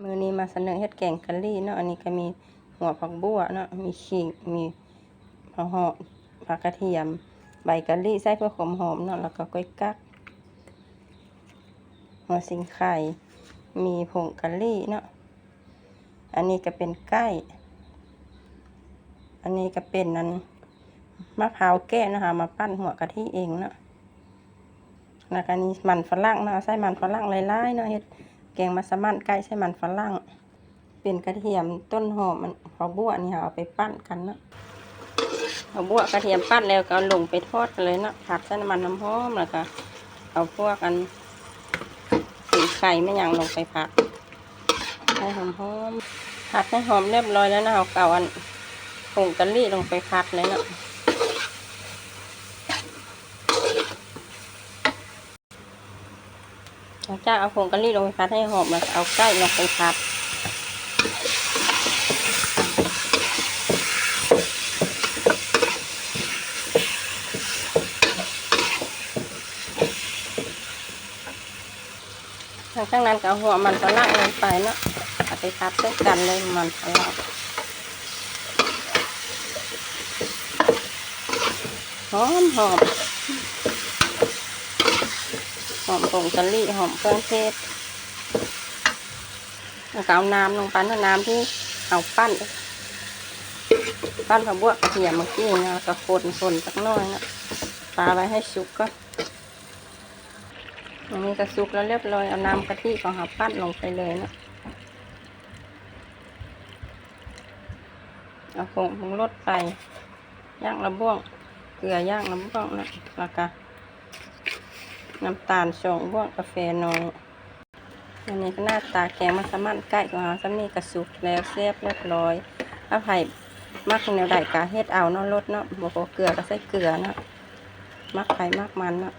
มือนี้มาเสนอเฮ็ดแกงกะหรี่เนาะ อันนี้ก็มีหัวผักบัวเนาะ มีขิง มีผักหอมผักกระเทียม ใบกะหรี่ใส่เพื่อความหอมเนาะ แล้วก็กล้วยกักหัวสิงไข่ มีผงกะหรี่เนาะ อันนี้ก็เป็นไก่อันนี้ก็เป็นนั้นมะพร้าวแก้นะคะ มาปั้นหัวกะทิเองเนาะแล้วก็อันนี้มันฝรั่งเนาะ ใส่มันฝรั่งหลายๆเนาะเฮ็ด แกงมัสมั่นไก่ใส่มันฝรั่ง เป็นกระเทียมต้นหอมมันผักบัวนี่ค่ะเอาไปปั้นกันนะผักบัวกระเทียมปั้นแล้วก็ลงไปทอดกันเลยนะผัดใส่น้ำมันน้ำหอมแล้วก็เอาพวกอันสีไข่ไม่ยังลงไปผัดให้หอมหอมผัดให้หอมเรียบร้อยแล้วนะเอาเก่าอันผงกะหรี่ลงไปผัดเลยนะ ลังจากเอาผงกะหรี่ลงไปพัดให้หอมแล้วเอาไก่ลงไปพัดหลังจากนั้นก็หัวมันฝรั่งลงไปเนาะเอาไปพัดด้วยกันเลยมันฝรั่งหอมหอมห อมผงกะหรี่หอมเครื่องเทศแล้วก็เอาน้ำลงไปนะน้ำที่เอาปั้น ปั้นผักบวกระเทียมเมื่อกี้นะแล้วก็คนคนสักหน่อยนะปลาไว้ให้สุกก็อันนี้ก็สุกแล้วเรียบร้อยเอาน้ำกะทิของเราปั้นลงไปเลยนะเอาผงผงรสไปย่างระบ้วงเกลือย่างระบ้วงนะแล้วก็ น้ำตาลชงบ้วงกาแฟน้อยอันนี้ก็หน้าตาแกงมัสมันใกล้ของเราซัมนี่กระสุกแล้วเสียบเรียบร้อยถ้าไผ่มักแนวใดกะเฮ็ดเอาเนาะรสเนาะบวกเกลือก็ใส่เกลือเนาะมักไผ่มักมันเนาะ